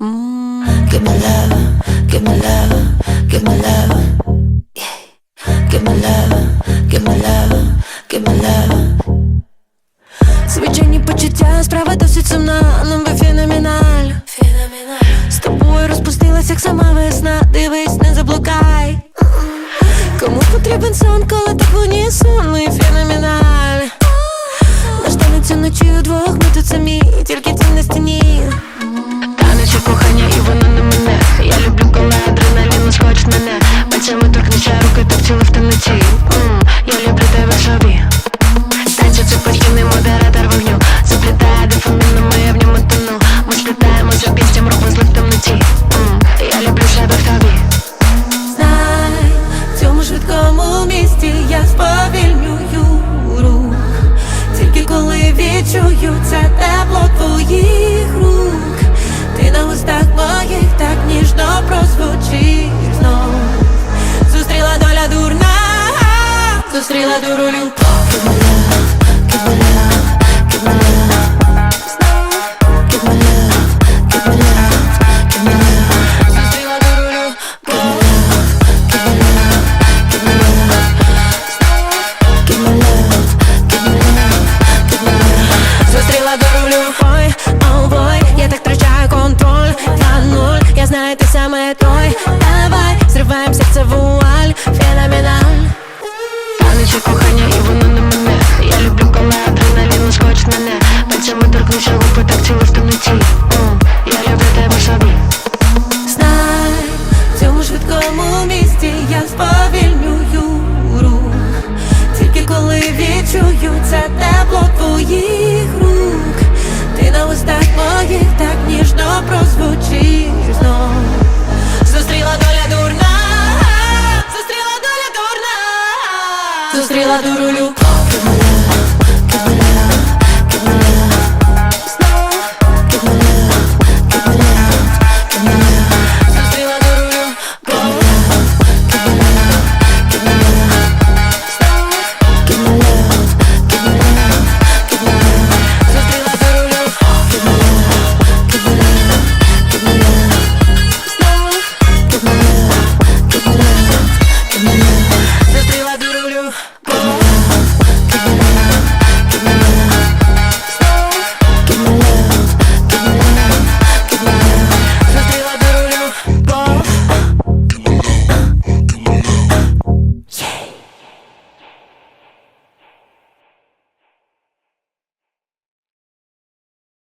Give me love, give me love, give me love. Give me love, give me love, give me love. Звичайні почуття, справа досить сумна, нам би феноменаль. З тобою розпустилась, як сама весна, дивись, не заблукай. Кому потрібен сон, коли так в унісон, ми феноменаль. Наш танець уночі удвох, ми тут самі, тільки тінь на стіні. місті я сповільнюю рух, тільки коли відчую це тепло твоїх рук, ти на устах моїх так ніжно прозвучиш знов. Зустріла доля дурна, зустріла дуру любов. візуаль, феноменаль Але чи кохання, і воно не мене durulu Kıvılı, kıvılı